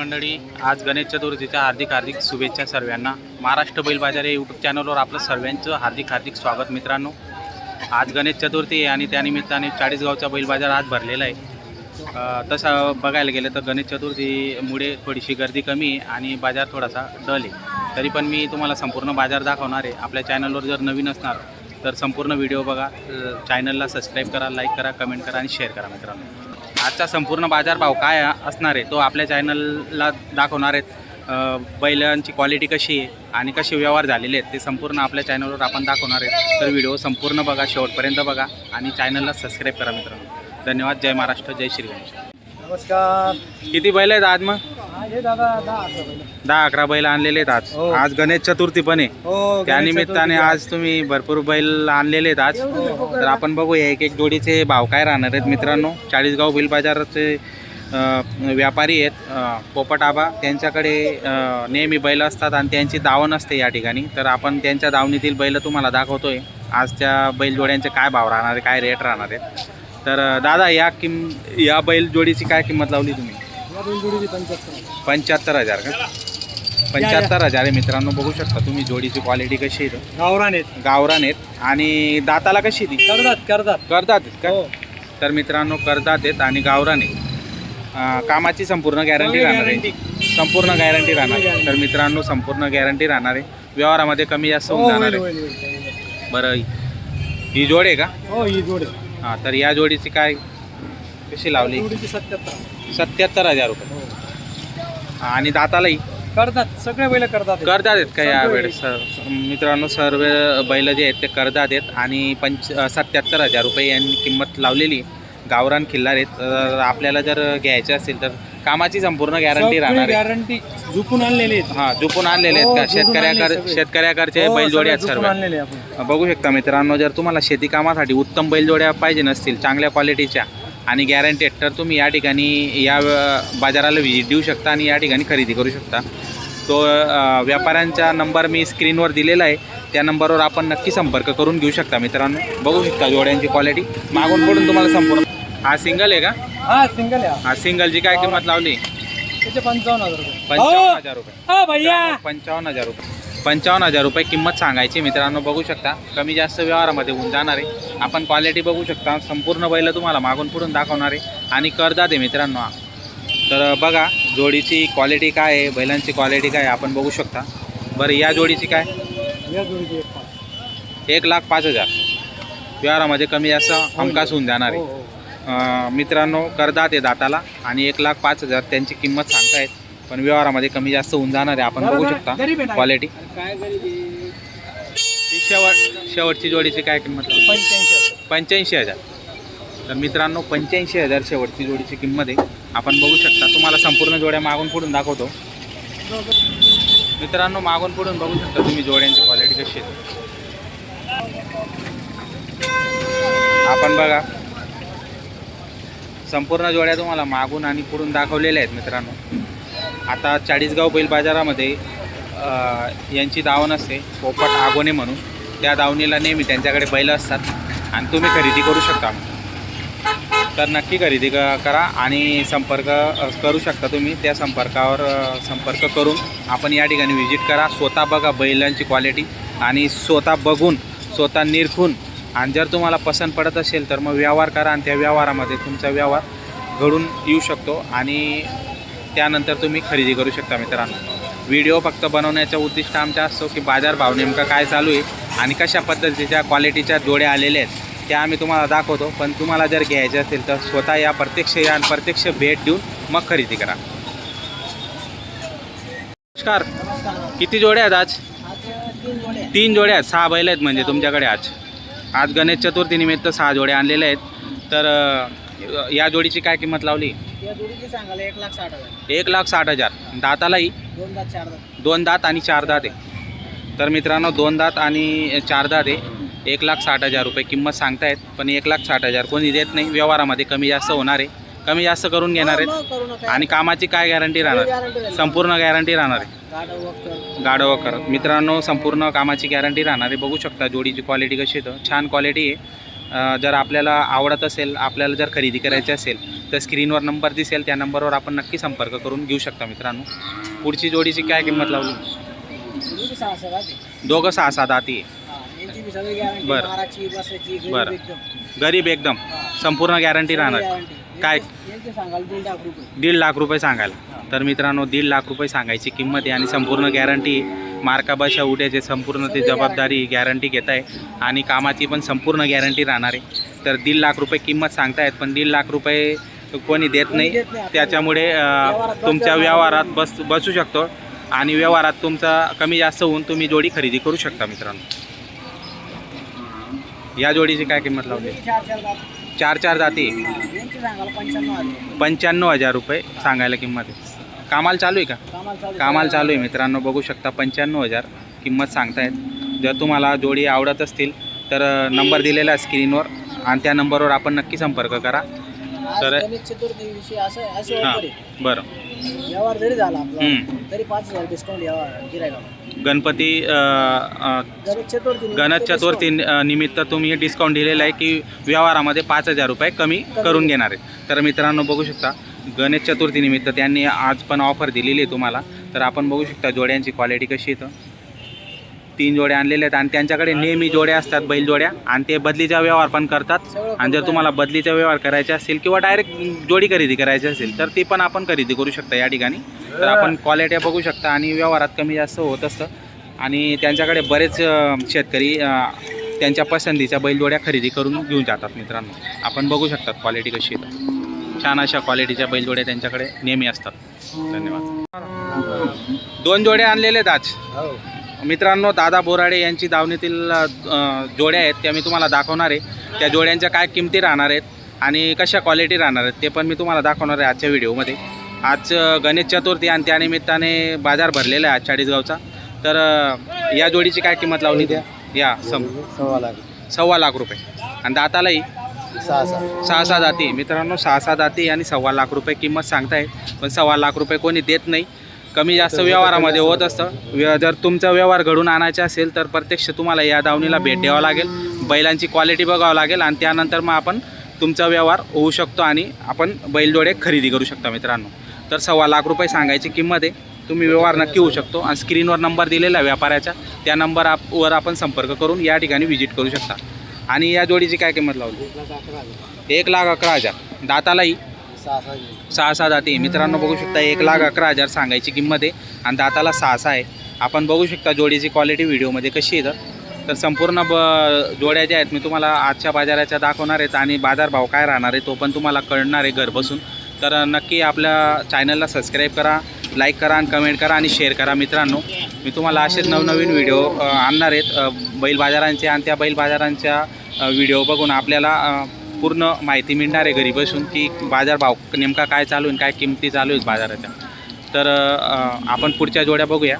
मंडळी आज गणेश चतुर्थीच्या हार्दिक हार्दिक शुभेच्छा सर्वांना. महाराष्ट्र बैल बाजार या यूट्यूब चॅनलवर आपलं सर्वांचं हार्दिक हार्दिक स्वागत मित्रांनो. आज गणेश चतुर्थी आहे आणि त्यानिमित्ताने चाळीसगावचा बैल बाजार आज भरलेला आहे. तसं बघायला गेलं तर गणेश चतुर्थीमुळे थोडीशी गर्दी कमी आहे आणि बाजार थोडासा डल आहे. तरी पण मी तुम्हाला संपूर्ण बाजार दाखवणार आहे. आपल्या चॅनलवर जर नवीन असणार तर संपूर्ण व्हिडिओ बघा. चॅनलला सबस्क्राईब करा लाईक करा कमेंट करा आणि शेअर करा मित्रांनो. आजचा संपूर्ण बाजारभाव काय असणार आहे तो आपल्या चॅनलला दाखवणार आहेत. बैलांची क्वालिटी कशी आहे आणि कसे व्यवहार झालेले आहेत ते संपूर्ण आपल्या चॅनलवर आपण दाखवणार आहे. तर व्हिडिओ संपूर्ण बघा शेवटपर्यंत बघा आणि चॅनलला सबस्क्राईब करा मित्रांनो. धन्यवाद. जय महाराष्ट्र. जय श्री गणेश. नमस्कार. किती बैल आहेत आज मग? दहा अकरा बैल. आणलेले आहेत आज. हो. आज गणेश चतुर्थी पण आहे. हो त्यानिमित्ताने गणेश आज. तुम्ही भरपूर बैल आणलेले आहेत आज. तर आपण बघूया एक एक जोडीचे भाव काय राहणार आहेत मित्रांनो. चाळीसगाव बैल बाजाराचे व्यापारी आहेत पोपट आबा. त्यांच्याकडे नेहमी बैल असतात आणि त्यांची दावण असते या ठिकाणी. तर आपण त्यांच्या दावणीतील बैल तुम्हाला दाखवतोय. आज त्या बैल जोड्यांचे काय भाव राहणार आहे काय रेट राहणार आहेत. तर दादा या किम या बैल जोडीची काय किंमत लावली तुम्ही? पंच्याहत्तर हजार. का? पंच्याहत्तर हजार आहे मित्रांनो बघू शकता तुम्ही जोडीची क्वालिटी कशी आहे. गावरान आहेत. गावरान आहेत. आणि दाताला कशी ती? करतात करतात करतात आहेत का? हो. तर मित्रांनो करतात आहेत आणि गावरान आहे अं, कामाची संपूर्ण गॅरंटी राहणार आहे. संपूर्ण गॅरंटी राहणार. आहे तर मित्रांनो संपूर्ण गॅरंटी राहणार आहे. व्यवहारामध्ये कमी जास्त हो होऊन होईल जाणार आहे. बरं ही जोड आहे का? हो ही जोडी हां तर या जोडीची काय? कशी लावली? सत्याहत्तर. सत्याहत्तर हजार रुपये. हो आणि दातालाही? करतात सगळे बैल करतात. करतात आहेत का या. वेळेस? मित्रांनो सर्व बैल जे आहेत ते करतात आहेत. आणि पंच सत्याहत्तर हजार रुपये यांनी किंमत लावलेली गावरान खिल्लार आहेत. तर आपल्याला जर घ्यायचे असेल तर कामाची संपूर्ण गॅरंटी राहणार आहे. गॅरंटी झुकून आणलेली आहेत. हा झुपून आणलेले आहेत हो, का? शेतकऱ्याकर आणले सगळे. शेतकऱ्याकडचे हो, बैलजोडी आहेत सर्व. झुकून आणलेले आपण. बघू शकता मित्रांनो जर तुम्हाला शेती कामासाठी उत्तम बैलजोड्या पाहिजे नसतील चांगल्या क्वालिटीच्या आणि गॅरंटेड तर तुम्ही या ठिकाणी या बाजाराला व्हिजिट देऊ शकता आणि या ठिकाणी खरेदी करू शकता. तो व्यापाऱ्यांचा नंबर मी स्क्रीनवर दिलेला आहे. त्या नंबरवर आपण नक्की संपर्क करून घेऊ शकता मित्रांनो. बघू शकता जोड्यांची क्वालिटी मागून पडून तुम्हाला संपूर्ण हा सिंगल आहे का? हा सिंगल आहे. हा. हा सिंगलची काय किंमत लावली? त्याचे पंचावन्न हजार रुपये. पंचावन्न हजार रुपये. हा पंचावन्न हजार रुपये. पंचावन्न हजार रुपये किंमत सांगायची मित्रांनो बघू शकता. कमी जास्त व्यवहारामध्ये होऊन जाणार आहे. आपण क्वालिटी बघू शकता. संपूर्ण बैल तुम्हाला मागून पुढून दाखवणार आहे. आणि करदात आहे मित्रांनो हा. तर बघा जोडीची क्वालिटी काय आहे? बैलांची क्वालिटी काय आहे? आपण बघू शकता. बरं या जोडीची काय? या जोडीची एक लाख पाच हजार. व्यवहारामध्ये कमी जास्त हमखास होऊन जाणार हो, आहे हो. मित्रांनो करदात आहे दाताला. आणि एक लाख पाच हजार त्यांची किंमत सांगतायत. पण व्यवहारामध्ये कमी जास्त होऊन जाणार आहे. आपण बघू शकता. क्वालिटी शेवट शेवटची जोडीची काय किंमत लावली? पंच्याऐंशी हजार. पंच्याऐंशी हजार. तर मित्रांनो पंच्याऐंशी हजार शेवटची जोडीची किंमत आहे. आपण बघू शकता तुम्हाला संपूर्ण जोड्या मागून पुढून दाखवतो. मित्रांनो मागून पुढून बघू शकता तुम्ही जोड्यांची क्वालिटी कशी आहे. आपण बघा. संपूर्ण जोड्या तुम्हाला मागून आणि पुढून दाखवलेल्या आहेत मित्रांनो. आता चाळीसगाव बैल बाजारामध्ये यांची दावण असते पोपट आगोने म्हणून. त्या दावणीला नेहमी त्यांच्याकडे बैल असतात आणि तुम्ही खरेदी करू शकता. तर नक्की खरेदी क- करा आणि संपर्क करू शकता तुम्ही. त्या संपर्कावर संपर्क करून आपण या ठिकाणी व्हिजिट करा. स्वतः बघा बैलांची क्वालिटी आणि स्वतः बघून स्वतः निरखून. आणि जर तुम्हाला पसंत पडत असेल तर मग व्यवहार करा आणि त्या व्यवहारामध्ये तुमचा व्यवहार घडून येऊ शकतो. आणि त्यानंतर तुम्ही खरेदी करू शकता मित्रांनो. व्हिडिओ फक्त बनवण्याचा उद्दिष्ट आमचा असतो की बाजारभाव नेमका काय चालू आहे आणि कशा पद्धतीच्या क्वालिटीच्या जोड्या आलेल्या आहेत त्या आम्ही तुम्हाला दाखवतो. पण तुम्हाला जर घ्यायचे असेल तर स्वतः या प्रत्यक्ष या आणि प्रत्यक्ष भेट देऊन मग खरेदी करा. नमस्कार. किती जोड्या आहेत आज? तीन जोडे आहेत. जोड्या आहेत. सहा बैल आहेत म्हणजे तुमच्याकडे आज. आज गणेश चतुर्थीनिमित्त सहा जोड्या आणलेल्या आहेत. तर या जोडीची काय किंमत लावली? या जोडीची सांगायला एक लाख साठ हजार. एक लाख साठ हजार. दातालाही? दोन दात चार दात. दोन दात आणि चार दात आहे. तर मित्रांनो दोन दात आणि चार दात आहे. एक लाख साठ हजार रुपये किंमत सांगतायत पण एक लाख साठ हजार कोणी देत नाही. व्यवहारामध्ये कमी जास्त होणार आहे. कमी जास्त करून घेणार आहेत. हो, करू नका. आणि कामाची काय गॅरंटी राहणार? गॅरंटी. संपूर्ण गॅरंटी राहणार आहे. गाडं वक्कल. गाडं वकर मित्रांनो संपूर्ण कामाची गॅरंटी राहणार आहे. बघू शकता जोडीची क्वालिटी कशी आहे तर. छान क्वालिटी आहे. जर आपल्याला आवडत असेल आपल्याला जर खरेदी करायची असेल तर स्क्रीनवर नंबर दिसेल त्या नंबरवर आपण नक्की संपर्क करून घेऊ शकता मित्रांनो पुढची जोडीची काय किंमत लावली दोघं सहा सात आती हा, बरं. बरं. गरीब एकदम. संपूर्ण गॅरंटी राहणार. काय? दीड लाख रुपये. सांगायला. तर मित्रांनो दीड लाख रुपये सांगायची किंमत आहे आणि संपूर्ण गॅरंटी मार्का बशा उड्याचे संपूर्ण ती जबाबदारी गॅरंटी घेत आहे आणि कामाची पण संपूर्ण गॅरंटी राहणार आहे. तर दीड लाख रुपये किंमत सांगतायत पण दीड लाख रुपये कोणी देत नाही. त्याच्यामुळे तुमच्या व्यवहारात बस बसू शकतो आणि व्यवहारात तुमचा कमी जास्त होऊन तुम्ही जोडी खरेदी करू शकता मित्रांनो. या जोडीची काय किंमत लावली? चार चार जाती. पंच्याण्णव हजार रुपये सांगायला किंमत आहे. कामाला चालू आहे का? कामाला चालू आहे. मित्रांनो. बघू शकता पंच्याण्णव हजार किंमत सांगतायत. जर तुम्हाला जोडी आवडत असतील तर नंबर दिलेला आहे स्क्रीनवर आणि त्या नंबरवर आपण नक्की संपर्क करा. तर- गणेश चतुर्थी दिवशी असं असे हां ऑफर आहे बरं. व्यवहार जरी झाला आपला हम्म. तरी पाच हजार डिस्काउंट यावा गणपती अ, अ, गणेश चतुर्थी गणेश चतुर्थी अ, निमित्त तुम्ही डिस्काउंट दिलेलं आहे की व्यवहारामध्ये पाच हजार रुपये कमी करून घेणार आहे. तर मित्रांनो बघू शकता गणेश चतुर्थी निमित्त त्यांनी आज पण ऑफर दिलेली आहे तुम्हाला. तर आपण बघू शकता जोड्यांची क्वालिटी कशी येतं तीन जोड्या आणलेल्या आहेत आणि त्यांच्याकडे नेहमी जोड्या असतात बैल जोड्या आणि ते बदलीचा व्यवहार पण करतात. आणि जर तुम्हाला बदलीचा व्यवहार करायचा असेल किंवा डायरेक्ट जोडी खरेदी करायची असेल तर ती पण आपण खरेदी करू शकता या ठिकाणी. तर आपण क्वालिट्या बघू शकता आणि व्यवहारात कमी जास्त होत असतं. आणि त्यांच्याकडे बरेच शेतकरी त्यांच्या पसंतीच्या बैलजोड्या खरेदी करून घेऊन जातात मित्रांनो. आपण बघू शकतात क्वालिटी कशी येतं छान अशा क्वालिटीच्या बैलजोड्या त्यांच्याकडे नेहमी असतात. धन्यवाद. दोन जोड्या आणलेले आहेत आज. हो. मित्रांनो दादा बोराडे यांची दावणीतील जोड्या आहेत त्या मी तुम्हाला दाखवणार आहे. त्या जोड्यांच्या काय किमती राहणार आहेत आणि कशा क्वालिटी राहणार आहेत ते पण मी तुम्हाला दाखवणार आहे आजच्या व्हिडिओमध्ये. आज गणेश चतुर्थी आणि त्यानिमित्ताने बाजार भरलेला आहे आज चाळीसगावचा. तर या जोडीची काय किंमत लावली त्या या सम सव्वा लाख. सव्वा लाख रुपये. आणि दातालाही सहा सहा. सहा सहा जाती मित्रांनो सहा सहा जाती आणि सव्वा लाख रुपये किंमत सांगताय पण सव्वा लाख रुपये कोणी देत नाही. कमी जास्त व्यवहारामध्ये होत असतं. व्य- जर तुमचा व्यवहार घडून आणायचा असेल तर प्रत्यक्ष तुम्हाला या दावणीला भेट द्यावं लागेल. बैलांची क्वालिटी बघावं लागेल आणि त्यानंतर मग आपण तुमचा व्यवहार होऊ शकतो आणि आपण बैलजोडे खरेदी करू शकता मित्रांनो. तर सव्वा लाख रुपये सांगायची किंमत आहे. तुम्ही व्यवहार नक्की होऊ शकतो आणि स्क्रीनवर नंबर दिलेला आहे व्यापाऱ्याच्या त्या नंबर आप वर आपण संपर्क करून या ठिकाणी व्हिजिट करू शकता. आणि या जोडीची काय किंमत लावली? एक लाख अकरा हजार. दातालाही सहा सहा. सहा सहा जाते मित्रांनो बघू शकता एक लाख अकरा हजार सांगायची किंमत आहे. आणि दाताला सहा सहा आहे. आपण बघू शकता जोडीची क्वालिटी व्हिडिओमध्ये कशी आहे तर. संपूर्ण ब जोड्या ज्या आहेत मी तुम्हाला आजच्या बाजाराच्या दाखवणार आहेत. आणि बाजारभाव काय राहणार आहे तो पण तुम्हाला कळणार आहे घर बसून तर नक्की आपल्या चॅनलला सबस्क्राईब करा लाईक करा आणि कमेंट करा आणि शेअर करा मित्रांनो. मी तुम्हाला असेच नवनवीन व्हिडिओ आणणार आहेत. बैल बाजारांचे आणि त्या बैल बाजारांच्या व्हिडिओ बघून आपल्याला पूर्ण माहिती मिळणार आहे घरी बसून की बाजारभाव नेमका काय चालू आहे काय किमती चालू आहेत बाजाराच्या. तर आपण पुढच्या जोड्या बघूया.